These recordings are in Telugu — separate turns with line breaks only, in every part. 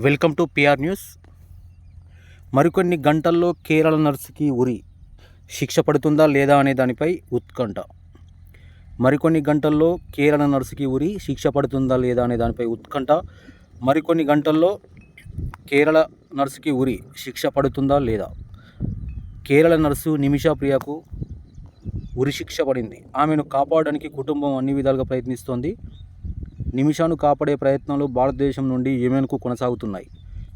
Welcome to PR news. మరికొన్ని గంటల్లో కేరళ నర్సుకి ఉరి. శిక్ష పడుతుందా లేదా అనే దానిపై ఉత్కంఠ. మరికొన్ని గంటల్లో కేరళ నర్సుకి ఉరి. శిక్ష పడుతుందా లేదా అనే దానిపై ఉత్కంఠ. మరికొన్ని గంటల్లో కేరళ నర్సుకి ఉరి. శిక్ష పడుతుందా లేదా. కేరళ నర్సు నిమిషా ప్రియకు ఉరి శిక్ష పడింది. ఆమెను కాపాడడానికి కుటుంబం అన్ని విధాలుగా ప్రయత్నిస్తోంది. నిమిషాను కాపాడే ప్రయత్నాలు భారతదేశం నుండి యెమెన్కు కొనసాగుతున్నాయి.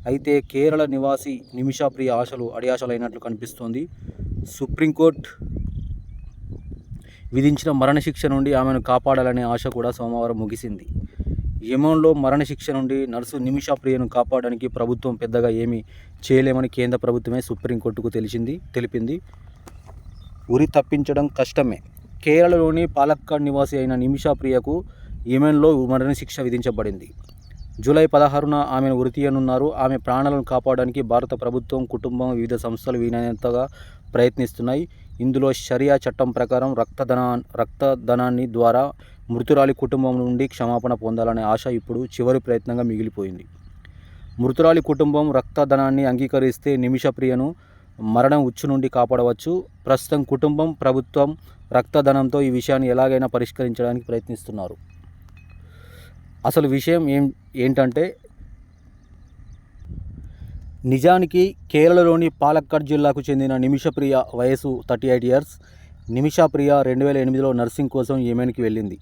అయితే కేరళ నివాసి నిమిషా ప్రియ ఆశలు అడియాశలైనట్లు కనిపిస్తోంది. సుప్రీంకోర్టు విధించిన మరణశిక్ష నుండి ఆమెను కాపాడాలనే ఆశ కూడా సోమవారం ముగిసింది. యెమెన్లో మరణశిక్ష నుండి నర్సు నిమిషా ప్రియను కాపాడడానికి ప్రభుత్వం పెద్దగా ఏమీ చేయలేమని కేంద్ర ప్రభుత్వమే సుప్రీంకోర్టుకు తెలిసింది తెలిపింది. ఉరి తప్పించడం కష్టమే. కేరళలోని పాలక్కాడ్ నివాసి అయిన నిమిషా ప్రియకు యెమెన్లో మరణశిక్ష విధించబడింది. జూలై పదహారున ఆమెను ఉరితీయనున్నారు ఆమె ప్రాణాలను కాపాడడానికి భారత ప్రభుత్వం కుటుంబం వివిధ సంస్థలు వీలైనంతగా ప్రయత్నిస్తున్నాయి. ఇందులో షరియా చట్టం ప్రకారం రక్తధన రక్తధనాన్ని ద్వారా మృతురాలి కుటుంబం నుండి క్షమాపణ పొందాలనే ఆశ ఇప్పుడు చివరి ప్రయత్నంగా మిగిలిపోయింది. మృతురాలి కుటుంబం రక్తధనాన్ని అంగీకరిస్తే నిమిషప్రియను మరణం ఉచ్చు నుండి కాపాడవచ్చు. ప్రస్తుతం కుటుంబం ప్రభుత్వం రక్తధనంతో ఈ విషయాన్ని ఎలాగైనా పరిష్కరించడానికి ప్రయత్నిస్తున్నారు. అసలు విషయం ఏం ఏంటంటే నిజానికి కేరళలోని పాలక్కడ్ జిల్లాకు చెందిన నిమిషప్రియ వయసు థర్టీ ఎయిట్ ఇయర్స్ నిమిషప్రియ రెండు వేల ఎనిమిదిలో నర్సింగ్ కోసం యెమెన్కి వెళ్ళింది.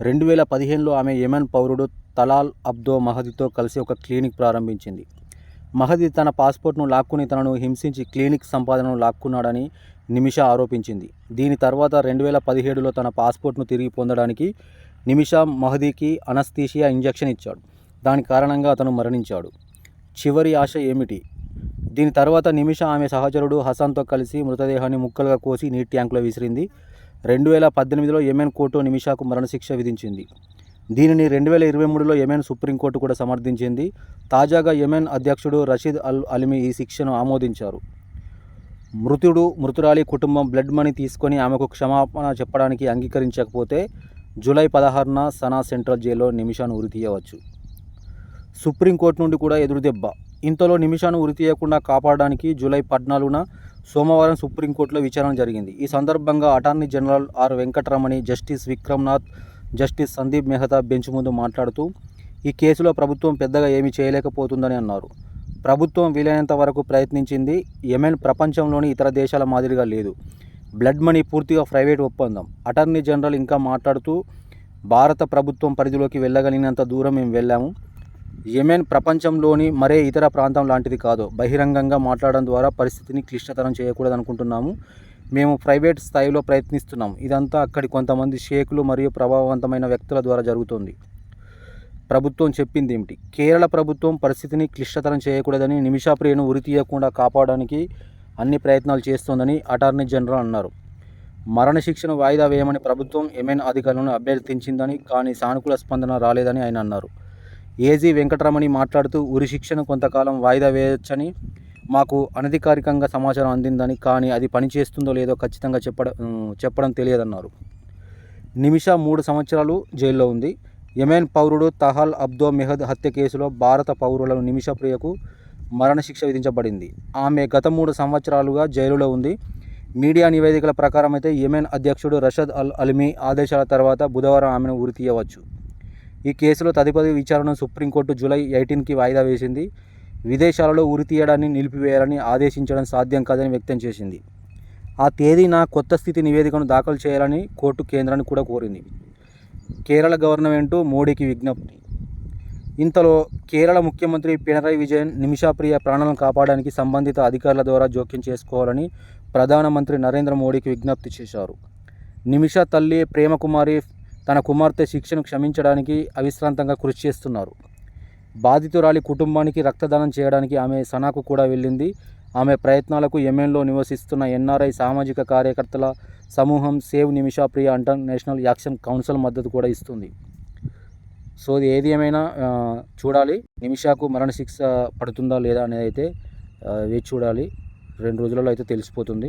రెండు వేల పదిహేనులో ఆమె యెమెన్ పౌరుడు తలాల్ అబ్దో మహదీతో కలిసి ఒక క్లినిక్ ప్రారంభించింది. మహదీ తన పాస్పోర్ట్ను లాక్కుని తనను హింసించి క్లినిక్ సంపాదనను లాక్కున్నాడని నిమిష ఆరోపించింది. దీని తర్వాత రెండు వేల పదిహేడులో తన పాస్పోర్ట్ను తిరిగి పొందడానికి నిమిషా మహదీకి అనస్థీషియా ఇంజెక్షన్ ఇచ్చాడు. దాని కారణంగా అతను మరణించాడు. చివరి ఆశ ఏమిటి? దీని తర్వాత నిమిష ఆమె సహచరుడు హసన్తో కలిసి మృతదేహాన్ని ముక్కలుగా కోసి నీటి ట్యాంకులో విసిరింది. రెండు వేల పద్దెనిమిదిలో యెమెన్ కోర్టు నిమిషాకు మరణశిక్ష విధించింది. దీనిని రెండు వేల ఇరవై మూడులో యెమెన్ సుప్రీంకోర్టు కూడా సమర్థించింది. తాజాగా ఎమెన్ అధ్యక్షుడు రషీద్ అల్ అలిమి ఈ శిక్షను ఆమోదించారు. మృతుడు మృతురాలి కుటుంబం బ్లడ్ మనీ తీసుకొని ఆమెకు క్షమాపణ చెప్పడానికి అంగీకరించకపోతే జూలై పదహారున సనా సెంట్రల్ జైల్లో నిమిషాను ఉరి తీయవచ్చు. సుప్రీంకోర్టు నుండి కూడా ఎదురుదెబ్బ ఇంతలో నిమిషాను ఉరి తీయకుండా కాపాడడానికి జూలై పద్నాలుగున సోమవారం సుప్రీంకోర్టులో విచారణ జరిగింది. ఈ సందర్భంగా attorney general R Venkataramani justice Vikramnath justice Sandeep Mehta bench ముందు మాట్లాడుతూ ఈ కేసులో ప్రభుత్వం పెద్దగా ఏమీ చేయలేకపోతుందని అన్నారు. ప్రభుత్వం వీలైనంత వరకు ప్రయత్నించింది. యెమెన్ ప్రపంచంలోని ఇతర దేశాల మాదిరిగా లేదు. బ్లడ్ మనీ పూర్తిగా ప్రైవేట్ ఒప్పందం. అటార్నీ జనరల్ ఇంకా మాట్లాడుతూ భారత ప్రభుత్వం పరిధిలోకి వెళ్ళగలిగినంత దూరం మేము వెళ్ళాము. యెమెన్ ప్రపంచంలోని మరే ఇతర ప్రాంతం లాంటిది కాదు. బహిరంగంగా మాట్లాడడం ద్వారా పరిస్థితిని క్లిష్టతరం చేయకూడదనుకుంటున్నాము. మేము ప్రైవేట్ స్థాయిలో ప్రయత్నిస్తున్నాం ఇదంతా అక్కడి కొంతమంది షేకులు మరియు ప్రభావవంతమైన వ్యక్తుల ద్వారా జరుగుతుంది. ప్రభుత్వం చెప్పింది ఏమిటి? కేరళ ప్రభుత్వం పరిస్థితిని క్లిష్టతరం చేయకూడదని నిమిషాప్రియను ఉరి తీయకుండా కాపాడడానికి అన్ని ప్రయత్నాలు చేస్తోందని అటార్నీ జనరల్ అన్నారు. మరణశిక్షను వాయిదా వేయమని ప్రభుత్వం యెమెన్ అధికారులను అభ్యర్థించిందని కానీ సానుకూల స్పందన రాలేదని ఆయన అన్నారు. ఏజీ వెంకటరమణి మాట్లాడుతూ ఉరి శిక్షను కొంతకాలం వాయిదా వేయొచ్చని మాకు అనధికారికంగా సమాచారం అందిందని కానీ అది పనిచేస్తుందో లేదో ఖచ్చితంగా చెప్పడం చెప్పడం తెలియదన్నారు. నిమిష మూడు సంవత్సరాలు జైల్లో ఉంది. యెమెన్ పౌరుడు తహల్ అబ్దో మెహద్ హత్య కేసులో భారత పౌరులను నిమిష ప్రియకు మరణశిక్ష విధించబడింది. ఆమె గత మూడు సంవత్సరాలుగా జైలులో ఉంది. మీడియా నివేదికల ప్రకారం అయితే యెమెన్ అధ్యక్షుడు రషద్ అల్ అల్మీ ఆదేశాల తర్వాత బుధవారం ఆమెను ఉరి తీయవచ్చు. ఈ కేసులో తదుపరి విచారణ సుప్రీంకోర్టు జూలై ఎయిటీన్కి వాయిదా వేసింది. విదేశాలలో ఉరి తీయడాన్ని నిలిపివేయాలని ఆదేశించడం సాధ్యం కాదని వ్యక్తం చేసింది. ఆ తేదీన కొత్త స్థితి నివేదికను దాఖలు చేయాలని కోర్టు కేంద్రాన్ని కూడా కోరింది. కేరళ గవర్నమెంటు మోడీకి విజ్ఞప్తి. ఇంతలో కేరళ ముఖ్యమంత్రి పినరై విజయన్ నిమిషాప్రియ ప్రాణాలను కాపాడడానికి సంబంధిత అధికారుల ద్వారా జోక్యం చేసుకోవాలని ప్రధానమంత్రి నరేంద్ర మోడీకి విజ్ఞప్తి చేశారు. నిమిష తల్లి ప్రేమకుమారి తన కుమార్తె శిక్షను క్షమించడానికి అవిశ్రాంతంగా కృషి చేస్తున్నారు. బాధితురాలి కుటుంబానికి రక్తదానం చేయడానికి ఆమె సనాకు కూడా వెళ్ళింది. ఆమె ప్రయత్నాలకు యెమెన్లో నివసిస్తున్న ఎన్ఆర్ఐ సామాజిక కార్యకర్తల సమూహం save Nimisha Priya international action council మద్దతు కూడా ఇస్తుంది. సో అది ఏది ఏమైనా చూడాలి. నిమిషాకు మరణశిక్ష పడుతుందా లేదా అనేది అయితే వేచి చూడాలి. రెండు రోజులలో అయితే తెలిసిపోతుంది.